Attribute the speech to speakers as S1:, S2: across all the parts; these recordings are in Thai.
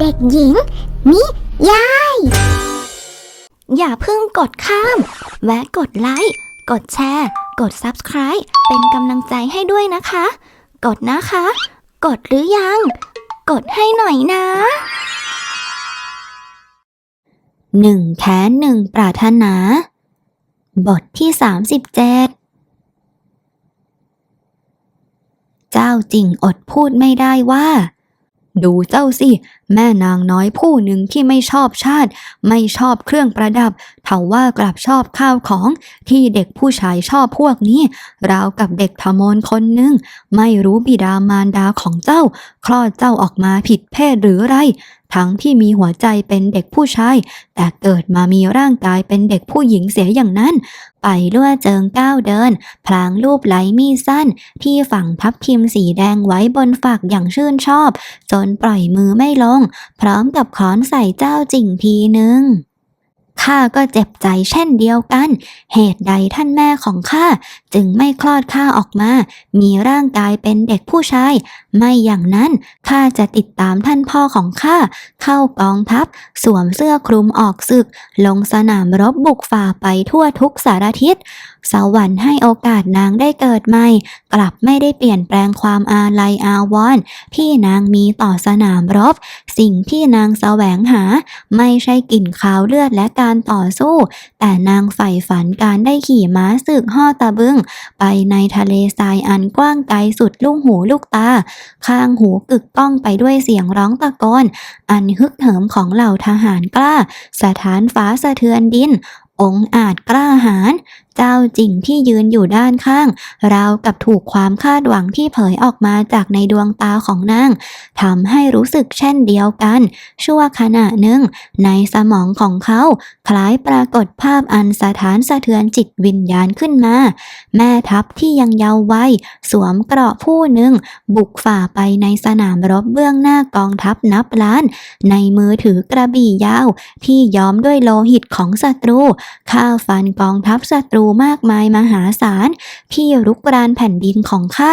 S1: เด็กหญิง นิยาย
S2: อย่าเพิ่งกดข้าม แวะกดไลค์ กดแชร์ กด Subscribe เป็นกำลังใจให้ด้วยนะคะ กดนะคะ กดหรือยัง กดให้หน่อยนะหนึ่งแค้นหนึ่งปรารถนา บทที่37เจ้าจริงอดพูดไม่ได้ว่า ดูเจ้าสิแม่นางน้อยผู้หนึ่งที่ไม่ชอบชาติ ไม่ชอบเครื่องประดับเทว่ากลับชอบข้าวของที่เด็กผู้ชายชอบพวกนี้ ราวกับเด็กทมนคนหนึ่ง ไม่รู้บิดามารดาของเจ้า คลอดเจ้าออกมาผิดเพศหรือไร ทั้งที่มีหัวใจเป็นเด็กผู้ชาย แต่เกิดมามีร่างกายเป็นเด็กผู้หญิงเสียอย่างนั้น ไปล่วเจิงก้าวเดิน พลางรูปไหลมีสั้น ที่ฝั่งทับทิมสีแดงไว้บนฝักอย่างชื่นชอบ จนปล่อยมือไม่ลงพร้อมกับขอนใส่เจ้าจริงทีหนึ่งข้าก็เจ็บใจเช่นเดียวกัน เหตุใดท่านแม่ของข้าจึงไม่คลอดข้าออกมา มีร่างกายเป็นเด็กผู้ชาย ไม่อย่างนั้นข้าจะติดตามท่านพ่อของข้าเข้ากองทัพ สวมเสื้อคลุมออกศึก ลงสนามรบบุกฝ่าไปทั่วทุกสารทิศ สวรรค์ให้โอกาสนางได้เกิดใหม่ กลับไม่ได้เปลี่ยนแปลงความอาลัยอาวรณ์ที่นางมีต่อสนามรบ สิ่งที่นางแสวงหา ไม่ใช่กลิ่นขาวเลือดและการต่อสู้ แต่นางใฝ่ฝันการได้ขี่ม้าศึกห่อตะบึง ไปในทะเลทรายอันกว้างไกลสุดลูกหูลูกตา ข้างหูกึกก้องไปด้วยเสียงร้องตะโกน อันฮึกเหิมของเหล่าทหารกล้า สถานฟ้าสะเทือนดินองอาจกล้าหาญ เจ้าจริงที่ยืนอยู่ด้านข้าง ราวกับถูกความคาดหวังที่เผยออกมาจากในดวงตาของนางทำให้รู้สึกเช่นเดียวกัน ชั่วขณะหนึ่ง ในสมองของเขา คล้ายปรากฏภาพอันสถานสะเทือนจิตวิญญาณขึ้นมา แม่ทัพที่ยังเยาว์วัยสวมเกราะผู้หนึ่ง บุกฝ่าไปในสนามรบเบื้องหน้ากองทัพนับล้าน ในมือถือกระบี่ยาว ที่ย้อมด้วยโลหิตของศัตรูฆ่าฟันกองทัพศัตรูมากมายมหาศาล ที่รุกรานแผ่นดินของข้า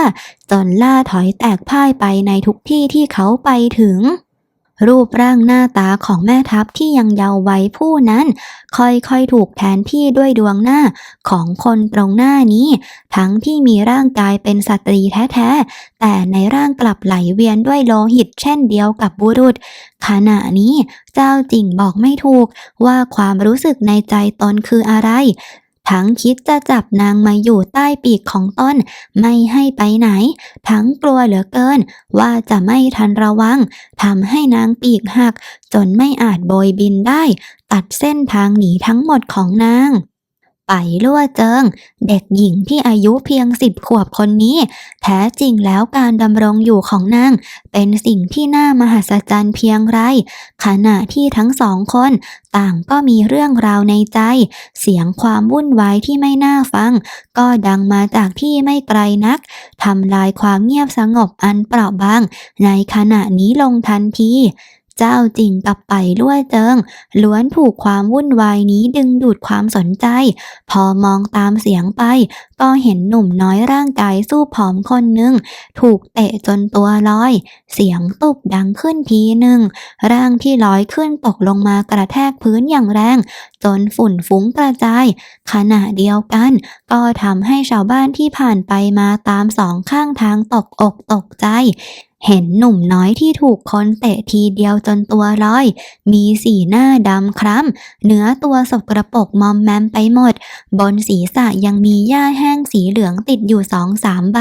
S2: จนล่าถอยแตกพ่ายไปในทุกที่ที่เขาไปถึง รูปร่างหน้าตาของแม่ทัพที่ยังเยาว์วัยผู้นั้น ค่อยๆถูกแทนที่ด้วยดวงหน้าของคนตรงหน้านี้ ทั้งที่มีร่างกายเป็นสตรีแท้ๆ แต่ในร่างกลับไหลเวียนด้วยโลหิตเช่นเดียวกับบุรุษขณะนี้เจ้าจริงบอกไม่ถูกว่าความรู้สึกในใจตนคืออะไร ทั้งคิดจะจับนางมาอยู่ใต้ปีกของต้นไม่ให้ไปไหน ทั้งกลัวเหลือเกิน ว่าจะไม่ทันระวังทำให้นางปีกหัก จนไม่อาจโบยบินได้ ตัดเส้นทางหนีทั้งหมดของนาง ไปลั่วเจิง เด็กหญิงที่อายุเพียงสิบขวบคนนี้ แท้จริงแล้วการดำรงอยู่ของนาง เป็นสิ่งที่น่ามหัศจรรย์เพียงไร ขณะที่ทั้งสองคน ต่างก็มีเรื่องราวในใจ เสียงความวุ่นวายที่ไม่น่าฟัง ก็ดังมาจากที่ไม่ไกลนักทำลายความเงียบสงบอันเปราะบาง ในขณะนี้ลงทันที เจ้าจริงกับไปล่วเจิง ล้วนถูกความวุ่นวายนี้ดึงดูดความสนใจ พอมองตามเสียงไป ก็เห็นหนุ่มน้อยร่างกายสู้ผอมคนหนึ่ง ถูกเตะจนตัวลอย เสียงตุบดังขึ้นทีหนึ่ง ร่างที่ลอยขึ้นตกลงมากระแทกพื้นอย่างแรง จนฝุ่นฟุ้งกระจาย ขณะเดียวกัน ก็ทำให้ชาวบ้านที่ผ่านไปมาตามสองข้างทางตกอกตกใจ เห็นหนุ่มน้อยที่ถูกคนเตะทีเดียวจนตัวลอย มีสีหน้าดำคล้ำเนื้อตัวสกระปรกมอมแมมไปหมด บนศีรษะยังมีหญ้าแห้งสีเหลืองติดอยู่สองสามใบ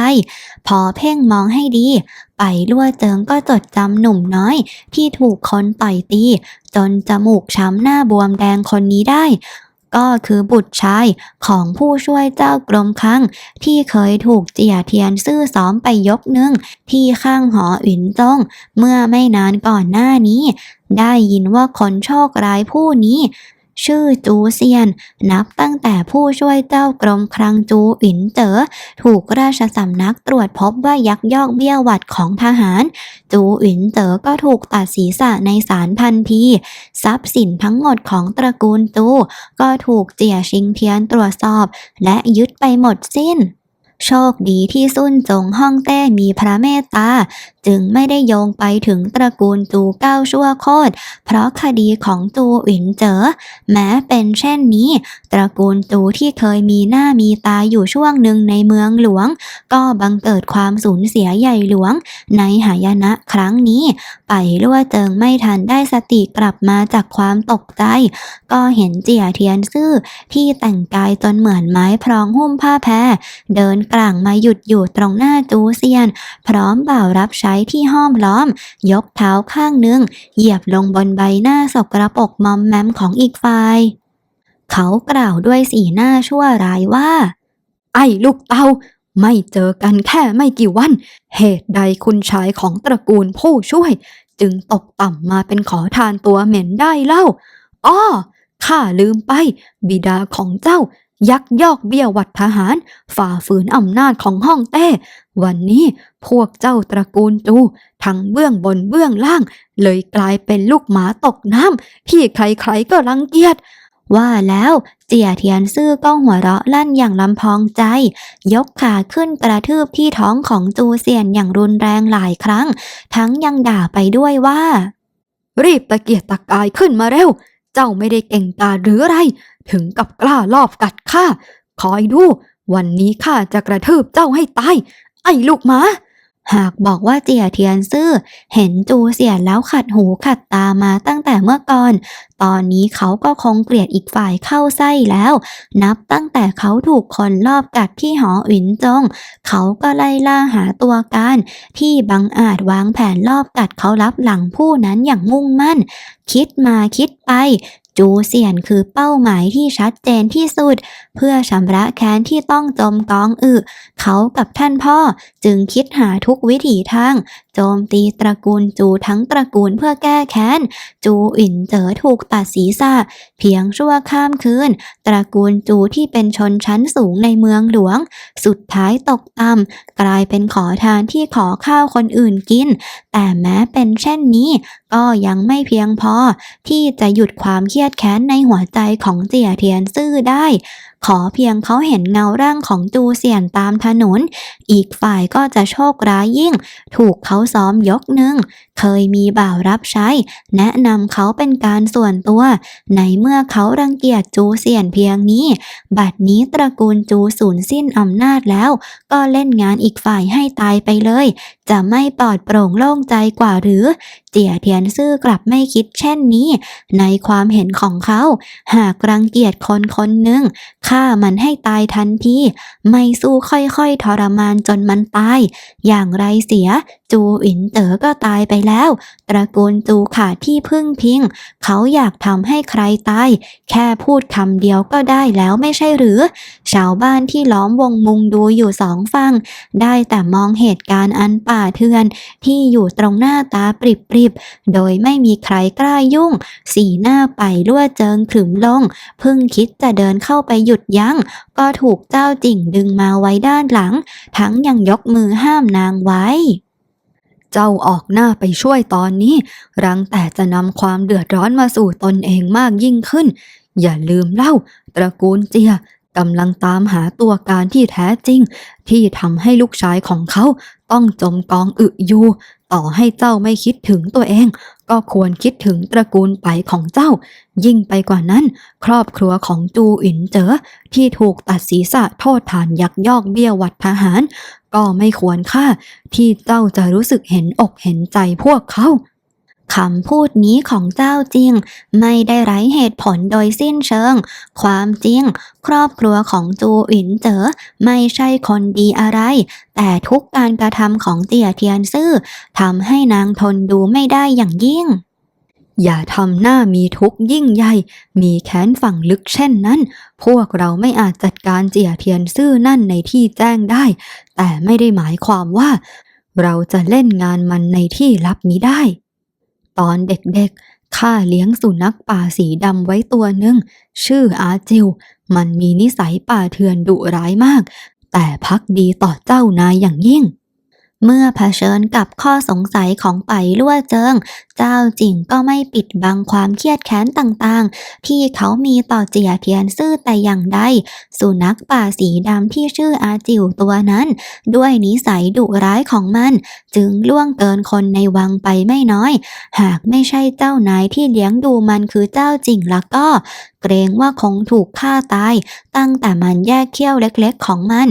S2: พอเพ่งมองให้ดี ไปลั่วเจิงก็จดจำหนุ่มน้อย ที่ถูกคนต่อยตี จนจมูกช้ำหน้าบวมแดงคนนี้ได้ ก็คือบุตรชายของผู้ช่วยเจ้ากรมคังที่เคยถูกเจียเทียนซื่อซ้อมไปยกหนึ่งที่ข้างหออินจงเมื่อไม่นานก่อนหน้านี้ ได้ยินว่าคนโชคร้ายผู้นี้ ชื่อจูเซียน นับตั้งแต่ผู้ช่วยเจ้ากรมคลังจูอินเจอถูกราชสำนักตรวจพบว่ายักยอกเบี้ยวัดของทหาร จูอินเจอก็ถูกตัดศีรษะในศาลทันทีทรัพย์สินทั้งหมดของตระกูลจูก็ถูกเจียชิงเทียนตรวจสอบ และยึดไปหมดสิ้นโชคดีที่ซุ่นจงฮ่องเต้มีพระเมตตาจึงไม่ได้โยงไปถึงตระกูลจูเก้าชั่วโคตร เพราะคดีของจูหวินเจอ๋อแม้เป็นเช่นนี้ ตระกูลจูที่เคยมีหน้ามีตาอยู่ช่วงหนึ่งในเมืองหลวง ก็บังเกิดความสูญเสียใหญ่หลวง ในหายนะครั้งนี้ ไปลั่วเจิงไม่ทันได้สติกลับมาจากความตกใจ ก็เห็นเจียเทียนซื่อที่แต่งกายจนเหมือนไม้พรองหุ้มผ้าแพรเดินกลางมาหยุดอยู่ตรงหน้าจูเซียน พร้อมบ่าวรับใช้ที่ห้อมล้อม ยกเท้าข้างหนึ่ง เหยียบลงบนใบหน้าสกระปรกมอมแมมของอีกฝ่าย เขากล่าวด้วยสีหน้าชั่วร้ายว่า ไอ้ลูกเตาไม่เจอกันแค่ไม่กี่วัน เหตุใดคุณชายของตระกูลผู้ช่วย จึงตกต่ำมาเป็นขอทานตัวเหม็นได้เล่า อ้อข้าลืมไป บิดาของเจ้า ยักยอกเบี้ยวัดทหาร ฝ่าฝืนอำนาจของห้องเต้ วันนี้พวกเจ้าตระกูลจูทั้งเบื้องบนเบื้องล่าง เลยกลายเป็นลูกหมาตกน้ำที่ใครๆก็รังเกียจว่าแล้วเจียเทียนซื่อก็หัวเราะลั่นอย่างลำพองใจ ยกขาขึ้นกระทืบที่ท้องของจูเซียนอย่างรุนแรงหลายครั้ง ทั้งยังด่าไปด้วยว่า รีบตะเกียกตะกายขึ้นมาเร็ว เจ้าไม่ได้เก่งกาหรืออะไร ถึงกับกล้าลอบกัดข้าคอยดู วันนี้ข้าจะกระทืบเจ้าให้ตาย ไอ้ลูกหมาหากบอกว่าเจียเทียนซื่อ เห็นจูเสียแล้วขัดหูขัดตามาตั้งแต่เมื่อก่อน ตอนนี้เขาก็คงเกลียดอีกฝ่ายเข้าไส้แล้ว นับตั้งแต่เขาถูกคนลอบกัดที่หออินจง เขาก็ไล่ล่าหาตัวการ ที่บังอาจวางแผนลอบกัดเขารับหลังผู้นั้นอย่างมุ่งมั่น คิดมาคิดไป จูเซียนคือเป้าหมายที่ชัดเจนที่สุด เพื่อชำระแค้นที่ต้องจมกองอึ เขากับท่านพ่อจึงคิดหาทุกวิถีทางโจมตีตระกูลจูทั้งตระกูลเพื่อแก้แค้น จูอินเจอถูกตัดศีรษะเพียงชั่วข้ามคืน ตระกูลจูที่เป็นชนชั้นสูงในเมืองหลวง สุดท้ายตกต่ำกลายเป็นขอทานที่ขอข้าวคนอื่นกิน แต่แม้เป็นเช่นนี้ ก็ยังไม่เพียงพอ ที่จะหยุดความเครียดแค้นในหัวใจของเจียเทียนซื่อได้ขอเพียงเขาเห็นเงาร่างของจูเซียนตามถนน อีกฝ่ายก็จะโชคร้ายยิ่ง ถูกเขาซ้อมยกหนึ่ง เคยมีบ่าวรับใช้ แนะนำเขาเป็นการส่วนตัว ในเมื่อเขารังเกียจจูเซียนเพียงนี้ บัดนี้ตระกูลจูสูญสิ้นอำนาจแล้ว ก็เล่นงานอีกฝ่ายให้ตายไปเลย จะไม่ปลอดโปร่งโล่งใจกว่าหรือ เจียเทียนซื่อกลับไม่คิดเช่นนี้ ในความเห็นของเขา หากรังเกียจคนคนหนึ่งฆ่ามันให้ตายทันทีไม่สู้ค่อยๆทรมานจนมันตาย อย่างไรเสีย จูอินเต๋อก็ตายไปแล้วตระกูลจูขาดที่พึ่งพิง เขาอยากทำให้ใครตาย แค่พูดคำเดียวก็ได้แล้วไม่ใช่หรือ ชาวบ้านที่ล้อมวงมุงดูอยู่สองฝั่งได้แต่มองเหตุการณ์อันป่าเถื่อน ที่อยู่ตรงหน้าตาปริบๆ โดยไม่มีใครกล้ายุ่ง สีหน้าไปลั่วเจิงขรึมลงพิ่งคิดจะเดินเข้าไปหยุดยั้ง ก็ถูกเจ้าจิ่งดึงมาไว้ด้านหลัง ทั้งยังยกมือห้ามนางไว้ เจ้าออกหน้าไปช่วยตอนนี้ รังแต่จะนำความเดือดร้อนมาสู่ตนเองมากยิ่งขึ้น อย่าลืมเล่า ตระกูลเจียกำลังตามหาตัวการที่แท้จริง ที่ทำให้ลูกชายของเขาต้องจมกองอึอยู่ ต่อให้เจ้าไม่คิดถึงตัวเอง ก็ควรคิดถึงตระกูลไปของเจ้า ยิ่งไปกว่านั้น ครอบครัวของจูอินเจอที่ถูกตัดศีรษะโทษฐานยักยอกเบี้ยวัดทหาร ก็ไม่ควรค่าที่เจ้าจะรู้สึกเห็นอกเห็นใจพวกเขา คำพูดนี้ของเจ้าจริง ไม่ได้ไร้เหตุผลโดยสิ้นเชิง ความจริง ครอบครัวของจูอินเจอไม่ใช่คนดีอะไร แต่ทุกการกระทำของเจียเทียนซื่อทำให้นางทนดูไม่ได้อย่างยิ่งอย่าทำหน้ามีทุกข์ยิ่งใหญ่ มีแค้นฝังลึกเช่นนั้น พวกเราไม่อาจจัดการเจียเทียนซื่อนั่นในที่แจ้งได้ แต่ไม่ได้หมายความว่า เราจะเล่นงานมันในที่ลับมิได้ ตอนเด็กๆ ข้าเลี้ยงสุนัขป่าสีดำไว้ตัวหนึ่ง ชื่ออาจิว มันมีนิสัยป่าเถื่อนดุร้ายมาก แต่พักดีต่อเจ้านายอย่างยิ่ง เมื่อเผชิญกับข้อสงสัยของไปลั่วเจิง เจ้าจิงก็ไม่ปิดบังความเครียดแค้นต่างๆ ที่เขามีต่อเจียเทียนซื่อแต่อย่างใด สุนัขป่าสีดำที่ชื่ออาจิวตัวนั้น ด้วยนิสัยดุร้ายของมัน จึงล่วงเกินคนในวังไปไม่น้อย หากไม่ใช่เจ้านายที่เลี้ยงดูมันคือเจ้าจิงแล้วก็ เกรงว่าคงถูกฆ่าตาย ตั้งแต่มันแยกเขี้ยวเล็กๆของมัน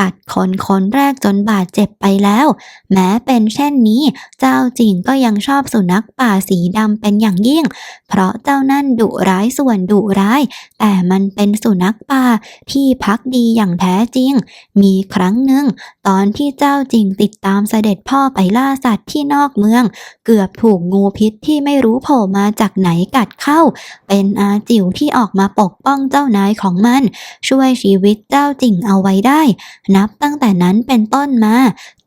S2: กัดคนคนแรกจนบาดเจ็บไปแล้ว แม้เป็นเช่นนี้ เจ้าจิงก็ยังชอบสุนัขป่าสีดำเป็นอย่างยิ่ง เพราะเจ้านั่นดุร้ายส่วนดุร้าย แต่มันเป็นสุนัขป่าที่พักดีอย่างแท้จริง มีครั้งหนึ่ง ตอนที่เจ้าจิงติดตามเสด็จพ่อไปล่าสัตว์ที่นอกเมือง เกือบถูกงูพิษที่ไม่รู้โผล่มาจากไหนกัดเข้า เป็นอาจิ๋วที่ออกมาปกป้องเจ้านายของมัน ช่วยชีวิตเจ้าจิงเอาไว้ได้นับตั้งแต่นั้นเป็นต้นมา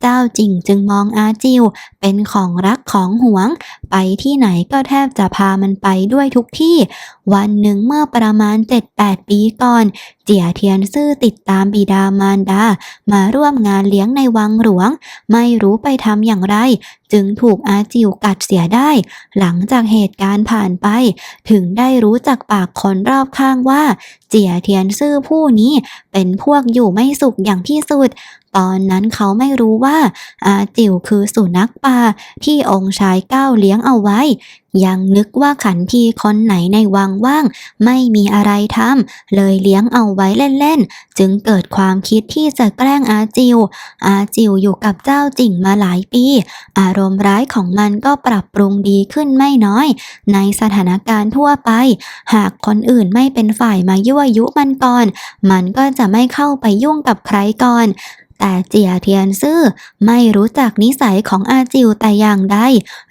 S2: เจ้าจิงจึงมองอาจิว เป็นของรักของหวง ไปที่ไหนก็แทบจะพามันไปด้วยทุกที่ วันหนึ่งเมื่อประมาณ 7-8 ปีก่อน เจียเทียนซื่อติดตามบิดามารดา มาร่วมงานเลี้ยงในวังหลวง ไม่รู้ไปทำอย่างไร จึงถูกอาจิวกัดเสียได้ หลังจากเหตุการณ์ผ่านไป ถึงได้รู้จากปากคนรอบข้างว่า เจียเทียนซื่อผู้นี้เป็นพวกอยู่ไม่สุขอย่างที่สุดตอนนั้นเขาไม่รู้ว่าอาจิ๋วคือสุนัขป่าที่องค์ชายก้าวเลี้ยงเอาไว้ ยังนึกว่าขันทีคนไหนในวังว่าง ไม่มีอะไรทำเลยเลี้ยงเอาไว้เล่นๆ จึงเกิดความคิดที่จะแกล้งอาจิว อาจิวอยู่กับเจ้าจิ่งมาหลายปี อารมณ์ร้ายของมันก็ปรับปรุงดีขึ้นไม่น้อย ในสถานการณ์ทั่วไป หากคนอื่นไม่เป็นฝ่ายมายั่วยุมันก่อน มันก็จะไม่เข้าไปยุ่งกับใครก่อน แต่เจียเทียนซื่อไม่รู้จักนิสัยของอาจิวแต่อย่างใด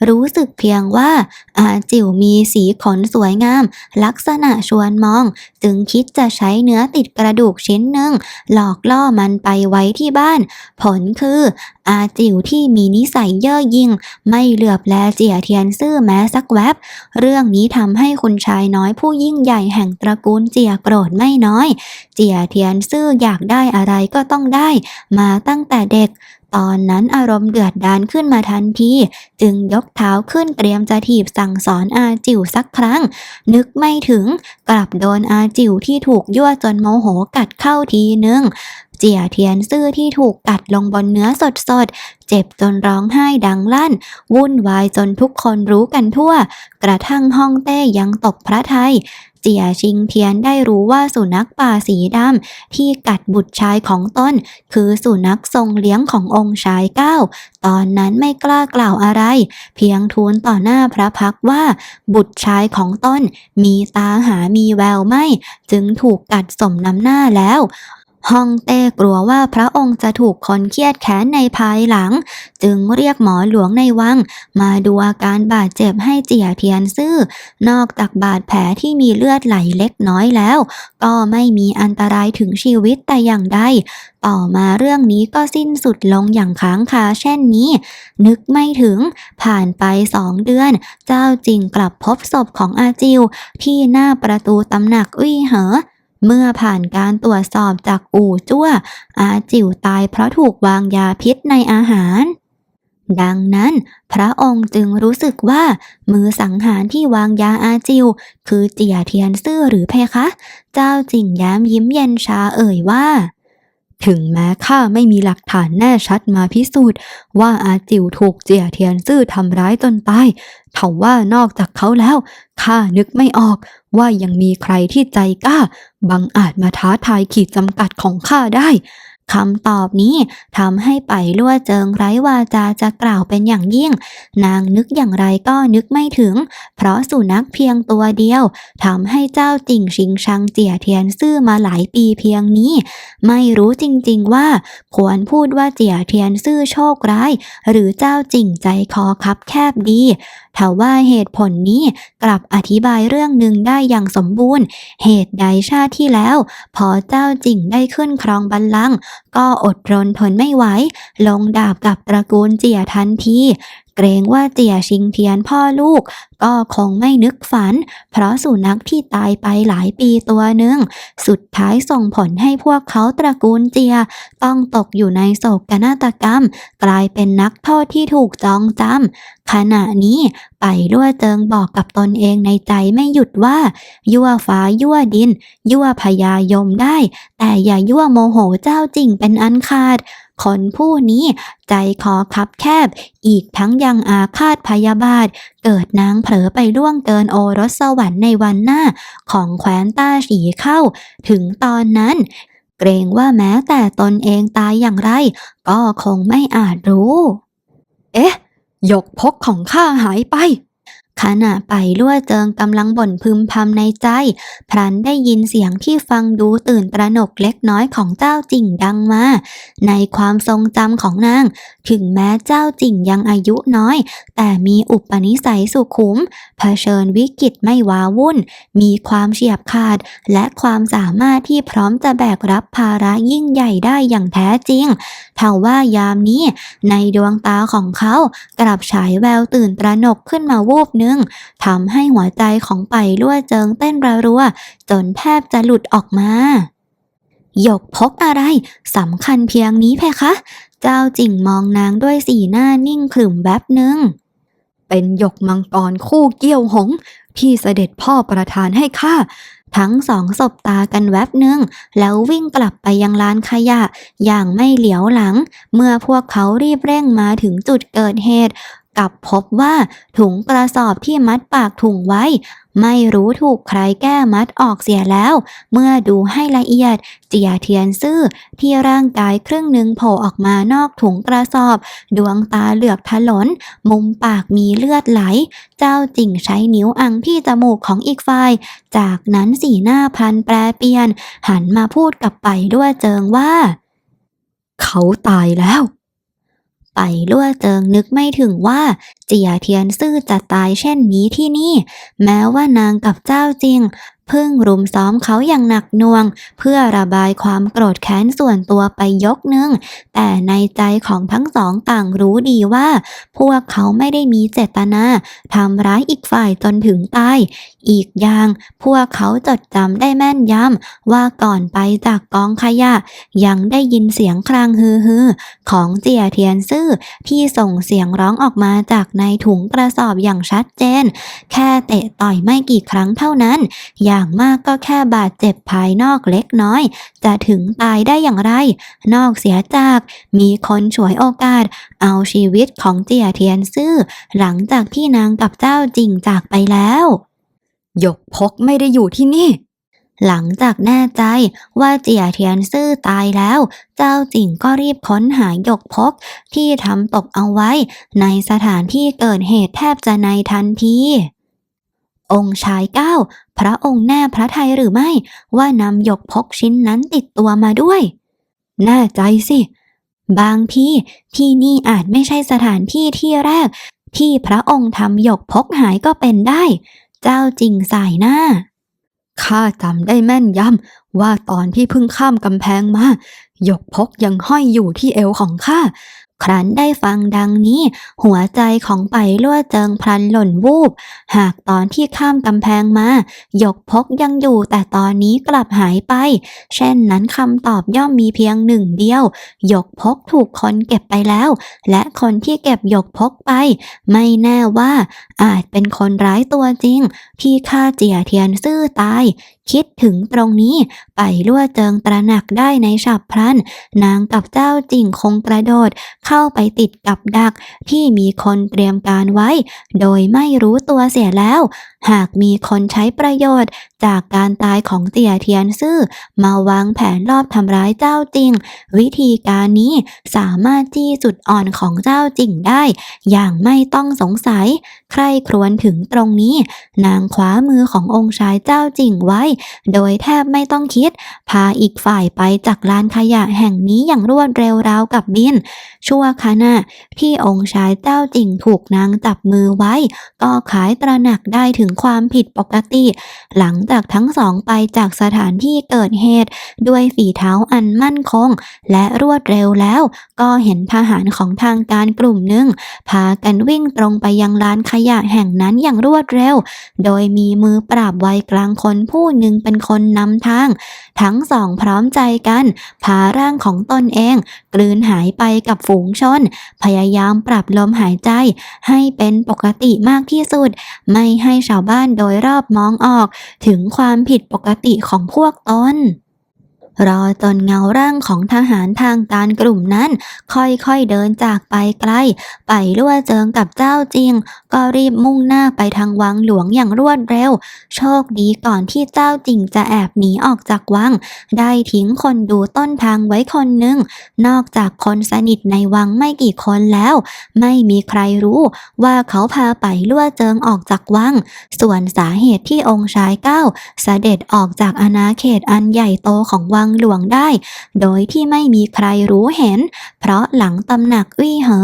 S2: รู้สึกเพียงว่าอาจิวมีสีขนสวยงาม ลักษณะชวนมอง จึงคิดจะใช้เนื้อติดกระดูกชิ้นหนึ่ง หลอกล่อมันไปไว้ที่บ้าน ผลคืออาจิวที่มีนิสัยเย่อหยิ่ง ไม่เหลือบแลเจียเทียนซื่อแม้สักแวบ เรื่องนี้ทำให้คุณชายน้อยผู้ยิ่งใหญ่แห่งตระกูลเจียโกรธไม่น้อย เจียเทียนซื่ออยากได้อะไรก็ต้องได้มาตั้งแต่เด็ก ตอนนั้นอารมณ์เดือดดานขึ้นมาทันที จึงยกเท้าขึ้นเตรียมจะถีบสั่งสอนอาจิ๋วสักครั้ง นึกไม่ถึงกลับโดนอาจิ๋วที่ถูกยั่วจนโมโหกัดเข้าทีนึง เจียเทียนซื่อที่ถูกกัดลงบนเนื้อสดๆ เจ็บจนร้องไห้ดังลั่น วุ่นวายจนทุกคนรู้กันทั่ว กระทั่งห้องเต้ยังตกพระทัยเจียชิงเทียนได้รู้ว่าสุนัขป่าสีดำที่กัดบุตรชายของตนคือสุนัขทรงเลี้ยงขององค์ชายเก้า ตอนนั้นไม่กล้ากล่าวอะไร เพียงทูลต่อหน้าพระพักว่า บุตรชายของตนมีตาหามีแววไม่ จึงถูกกัดสมน้ำหน้าแล้ว ฮ่องเต้กลัวว่าพระองค์จะถูกคนเครียดแค้นในภายหลัง จึงเรียกหมอหลวงในวัง มาดูอาการบาดเจ็บให้เจียเทียนซื่อ นอกจากบาดแผลที่มีเลือดไหลเล็กน้อยแล้ว ก็ไม่มีอันตรายถึงชีวิตแต่อย่างใด ต่อมาเรื่องนี้ก็สิ้นสุดลงอย่างค้างคาเช่นนี้ นึกไม่ถึงผ่านไปสองเดือน เจ้าจริงกลับพบศพของอาจิวที่หน้าประตูตำหนักอุ้ยเหอ เมื่อผ่านการตรวจสอบจากอู่จั่ว อาจิวตายเพราะถูกวางยาพิษในอาหาร ดังนั้น พระองค์จึงรู้สึกว่า มือสังหารที่วางยาอาจิวคือเจียเทียนซื่อหรือเพคะ เจ้าจิงย้มยิ้มเย็นชาเอ่ยว่า ถึงแม้ข้าไม่มีหลักฐานแน่ชัดมาพิสูจน์ ว่าอาจิวถูกเจียเทียนซื่อทำร้ายจนตายเถาว่านอกจากเขาแล้วข้านึกไม่ออกว่ายังมีใครที่ใจกล้า บังอาจมาท้าทายขีดจำกัดของข้าได้ คำตอบนี้ทำให้ไปลั่วเจิงไร้วาจาจะกล่าวเป็นอย่างยิ่ง นางนึกอย่างไรก็นึกไม่ถึง เพราะสุนัขเพียงตัวเดียวทำให้เจ้าจิงชิงชังเจียเทียนซื่อมาหลายปีเพียงนี้ ไม่รู้จริงๆว่า ควรพูดว่าเจียเทียนซื่อโชคร้าย หรือเจ้าจิงใจคอคับแคบดีทว่าเหตุผลนี้กลับอธิบายเรื่องหนึ่งได้อย่างสมบูรณ์ เหตุใดชาติที่แล้ว พอเจ้าจิงได้ขึ้นครองบัลลังก์ก็อดรนทนไม่ไหว ลงดาบกับตระกูลเจียทันที เกรงว่าเจียชิงเทียนพ่อลูก ก็คงไม่นึกฝัน เพราะสุนัขที่ตายไปหลายปีตัวหนึ่ง สุดท้ายส่งผลให้พวกเขาตระกูลเจีย ต้องตกอยู่ในโศกนาฏกรรม กลายเป็นนักโทษที่ถูกจองจำขณะนี้ไปลั่วเจิงบอกกับตนเองในใจไม่หยุดว่า ยั่วฟ้ายั่วดิน ยั่วพญายมได้ แต่อย่ายั่วโมโหเจ้าจริงเป็นอันขาด คนผู้นี้ใจคอคับแคบ อีกทั้งยังอาฆาตพยาบาท เกิดนางเผลอไปล่วงเกินโอรสสวรรค์ในวันหน้า ของแคว้นต้าฉีเข้า ถึงตอนนั้น เกรงว่าแม้แต่ตนเองตายอย่างไร ก็คงไม่อาจรู้ เอ๊ะ ยกพกของข้าหายไป ขณะไปลั่วเจิงกำลังบ่นพึมพำในใจ พลันได้ยินเสียงที่ฟังดูตื่นตระหนกเล็กน้อยของเจ้าจิ่งดังมา ในความทรงจำของนาง ถึงแม้เจ้าจิ่งยังอายุน้อย แต่มีอุปนิสัยสุขุม เผชิญวิกฤตไม่ว้าวุ่น มีความเฉียบขาด และความสามารถที่พร้อมจะแบกรับภาระยิ่งใหญ่ได้อย่างแท้จริงเท่าว่ายามนี้ ในดวงตาของเขากลับฉายแววตื่นตระหนกขึ้นมาวูบหนึ่งทำให้หัวใจของไปลั่วเจิงเต้นระรัว จนแทบจะหลุดออกมา หยกพกอะไรสำคัญเพียงนี้เพคะ เจ้าจิ่งมองนางด้วยสีหน้านิ่งขรึมแวบหนึ่งเป็นหยกมังกรคู่เกี้ยวหง ที่เสด็จพ่อประทานให้ข้าทั้งสองสบตากันแวบหนึ่ง แล้ววิ่งกลับไปยังลานขยะ อย่างไม่เหลียวหลัง เมื่อพวกเขารีบเร่งมาถึงจุดเกิดเหตุ กลับพบว่าถุงกระสอบที่มัดปากถุงไว้ ไม่รู้ถูกใครแก้มัดออกเสียแล้ว เมื่อดูให้ละเอียด เจียเทียนซื่อที่ร่างกายครึ่งหนึ่งโผล่ออกมานอกถุงกระสอบ ดวงตาเหลือกถลน มุมปากมีเลือดไหล เจ้าจิ่งใช้นิ้วอังที่จมูกของอีกฝ่าย จากนั้นสีหน้าพลันแปรเปลี่ยน หันมาพูดกับไปด้วยเจิงว่า เขาตายแล้ว ไปลั่วเจิงนึกไม่ถึงว่า เจียเทียนซื่อจะตายเช่นนี้ที่นี่ แม้ว่านางกับเจ้าจริง พิ่งรุมซ้อมเขาอย่างหนักหน่วง เพื่อระบายความโกรธแค้นส่วนตัวไปยกหนึ่งแต่ในใจของทั้งสองต่างรู้ดีว่า พวกเขาไม่ได้มีเจตนาทำร้ายอีกฝ่ายจนถึงตาย อีกอย่าง พวกเขาจดจำได้แม่นยำว่าก่อนไปจากกองขยะ ยังได้ยินเสียงครางฮือฮือของเจียเทียนซื่อที่ส่งเสียงร้องออกมาจากในถุงกระสอบอย่างชัดเจน แค่เตะต่อยไม่กี่ครั้งเท่านั้นอย่างมากก็แค่บาดเจ็บภายนอกเล็กน้อย จะถึงตายได้อย่างไร นอกเสียจากมีคนฉวยโอกาส เอาชีวิตของเจียเทียนซื่อ หลังจากที่นางกับเจ้าจริงจากไปแล้วหยกพกไม่ได้อยู่ที่นี่หลังจากแน่ใจว่าเจียเทียนซื่อตายแล้ว เจ้าจิงก็รีบค้นหาหยกพกที่ทำตกเอาไว้ ในสถานที่เกิดเหตุแทบจะในทันที องค์ชายเก้าพระองค์แน่พระทัยหรือไม่ ว่านำหยกพกชิ้นนั้นติดตัวมาด้วยแน่ใจสิ บางที่ที่นี่อาจไม่ใช่สถานที่ที่แรก ที่พระองค์ทำหยกพกหายก็เป็นได้ เจ้าจริงสายหน้าข้าจำได้แม่นยำว่าตอนที่เพิ่งข้ามกำแพงมาหยกพกยังห้อยอยู่ที่เอวของข้า ครั้นได้ฟังดังนี้ หัวใจของไปลั่วเจิงพลันหล่นวูบ หากตอนที่ข้ามกำแพงมา หยกพกยังอยู่แต่ตอนนี้กลับหายไป เช่นนั้นคำตอบย่อมมีเพียงหนึ่งเดียว หยกพกถูกคนเก็บไปแล้ว และคนที่เก็บหยกพกไป ไม่แน่ว่า อาจเป็นคนร้ายตัวจริง ที่ฆ่าเจียเทียนซื่อตาย คิดถึงตรงนี้ ไปลั่วเจิงตระหนักได้ในฉับพลัน นางกับเจ้าจิ่งคงกระโดด เข้าไปติดกับดักที่มีคนเตรียมการไว้ โดยไม่รู้ตัวเสียแล้ว หากมีคนใช้ประโยชน์ จากการตายของเตี่ยเทียนซื่อ มาวางแผนรอบทำร้ายเจ้าจริง วิธีการนี้สามารถจี้จุดอ่อนของเจ้าจริงได้ อย่างไม่ต้องสงสัย ใครครวญถึงตรงนี้ นางคว้ามือขององค์ชายเจ้าจริงไว้โดยแทบไม่ต้องคิด พาอีกฝ่ายไปจากลานขยะแห่งนี้อย่างรวดเร็วราวกับบิน ชั่วขณะที่องค์ชายเจ้าจริงถูกนางจับมือไว้ ก็ขายตระหนักได้ถึงความผิดปกติ หลังจากทั้งสองไปจากสถานที่เกิดเหตุ ด้วยฝีเท้าอันมั่นคง และรวดเร็วแล้ว ก็เห็นทหารของทางการกลุ่มหนึ่ง พากันวิ่งตรงไปยังลานขยะแห่งนั้นอย่างรวดเร็ว โดยมีมือปราบไวกลางคนผู้หนึ่งึ่งเป็นคนนำทาง ทั้งสองพร้อมใจกันพาร่างของตนเอง กลืนหายไปกับฝูงชน พยายามปรับลมหายใจ ให้เป็นปกติมากที่สุด ไม่ให้ชาวบ้านโดยรอบมองออก ถึงความผิดปกติของพวกตน รอจนเงาร่างของทหารทางการกลุ่มนั้น ค่อยๆเดินจากไปไกล ไปล่วเจิงกับเจ้าจริง ก็รีบมุ่งหน้าไปทางวังหลวงอย่างรวดเร็ว โชคดีก่อนที่เจ้าจริงจะแอบหนีออกจากวัง ได้ทิ้งคนดูต้นทางไว้คนหนึ่ง นอกจากคนสนิทในวังไม่กี่คนแล้ว ไม่มีใครรู้ว่าเขาพาไปล่วเจิงออกจากวัง ส่วนสาเหตุที่องค์ชายเก้าเสด็จออกจากอาณาเขตอันใหญ่โตของวังหลวงได้ โดยที่ไม่มีใครรู้เห็น เพราะหลังตำหนักอุ้ยเหอ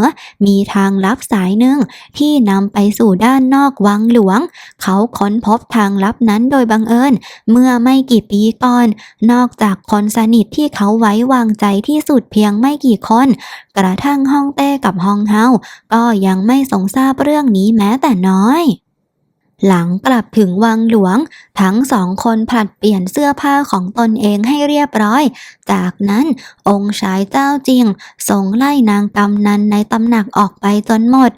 S2: มีทางลับสายหนึ่งที่นำไปสู่ด้านนอกวังหลวง เขาค้นพบทางลับนั้นโดยบังเอิญ เมื่อไม่กี่ปีก่อน นอกจากคนสนิทที่เขาไว้วางใจที่สุดเพียงไม่กี่คน กระทั่งฮ่องเต้กับฮองเฮาก็ยังไม่ทรงทราบเรื่องนี้แม้แต่น้อย หลังกลับถึงวังหลวง ทั้งสองคนผลัดเปลี่ยนเสื้อผ้าของตนเองให้เรียบร้อย จากนั้นองค์ชายเจ้าจริงทรงไล่นางกำนันในตำหนักออกไปจนหมด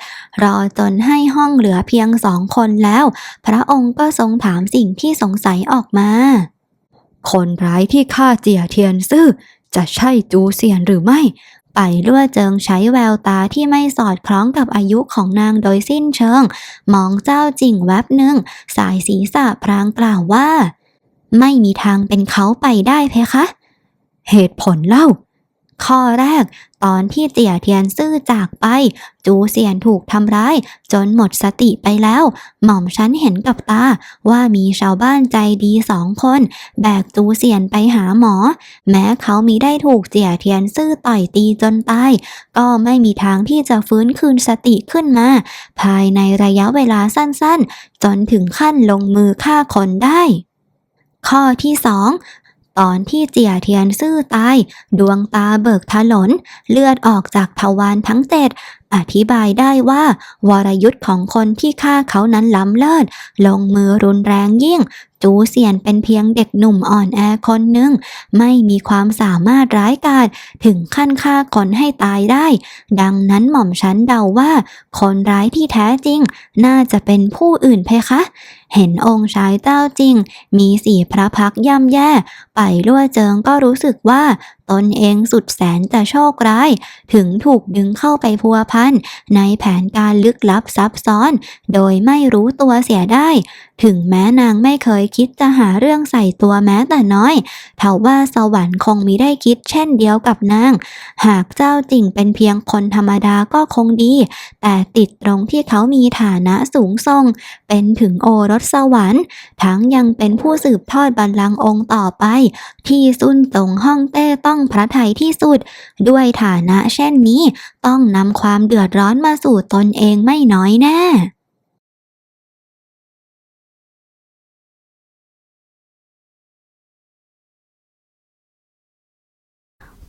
S2: รอจนให้ห้องเหลือเพียงสองคนแล้ว พระองค์ก็ทรงถามสิ่งที่สงสัยออกมา คนร้ายที่ฆ่าเจียเทียนซื่อจะใช่จูเซียนหรือไม่ ไปล่วเจิงใช้แววตาที่ไม่สอดคล้องกับอายุของนางโดยสิ้นเชิง มองเจ้าจริงแวบหนึ่ง สายศีรษะพรางกล่าวว่า ไม่มีทางเป็นเขาไปได้เพคะ เหตุผลเล่า ข้อแรก ตอนที่เจียเทียนซื่อจากไป จูเซียนถูกทำร้าย จนหมดสติไปแล้ว หม่อมฉันเห็นกับตา ว่ามีชาวบ้านใจดีสองคน แบกจูเซียนไปหาหมอ แม้เขามิได้ถูกเจียเทียนซื่อต่อยตีจนตาย ก็ไม่มีทางที่จะฟื้นคืนสติขึ้นมา ภายในระยะเวลาสั้นๆ จนถึงขั้นลงมือฆ่าคนได้ข้อที่สอง ตอนที่เจียเทียนซื่อตาย ดวงตาเบิกถลน เลือดออกจากทวารทั้งเจ็ด อธิบายได้ว่า วรยุทธ์ของคนที่ฆ่าเขานั้นล้ำเลิศ ลงมือรุนแรงยิ่ง จูเซียนเป็นเพียงเด็กหนุ่มอ่อนแอคนหนึ่ง ไม่มีความสามารถร้ายกาจถึงขั้นฆ่าคนให้ตายได้ ดังนั้นหม่อมฉันเดาว่า คนร้ายที่แท้จริง น่าจะเป็นผู้อื่นเพคะ เห็นองค์ชายเจ้าจริง มีสีพระพักย่ำแย่ ไปล่วเจิงก็รู้สึกว่า ตนเองสุดแสนจะโชคร้าย ถึงถูกดึงเข้าไปพัวพันในแผนการลึกลับซับซ้อน โดยไม่รู้ตัวเสียได้ถึงแม้นางไม่เคยคิดจะหาเรื่องใส่ตัวแม้แต่น้อยเทว่าสวรรค์คงมิได้คิดเช่นเดียวกับนาง หากเจ้าจริงเป็นเพียงคนธรรมดาก็คงดี แต่ติดตรงที่เขามีฐานะสูงส่ง เป็นถึงโอรสสวรรค์ ทั้งยังเป็นผู้สืบทอดบัลลังก์องค์ต่อไป ที่ซุนตงฮ่องเต้ต้องพระทัยที่สุด ด้วยฐานะเช่นนี้ ต้องนำความเดือดร้อนมาสู่ตนเองไม่น้อยแน่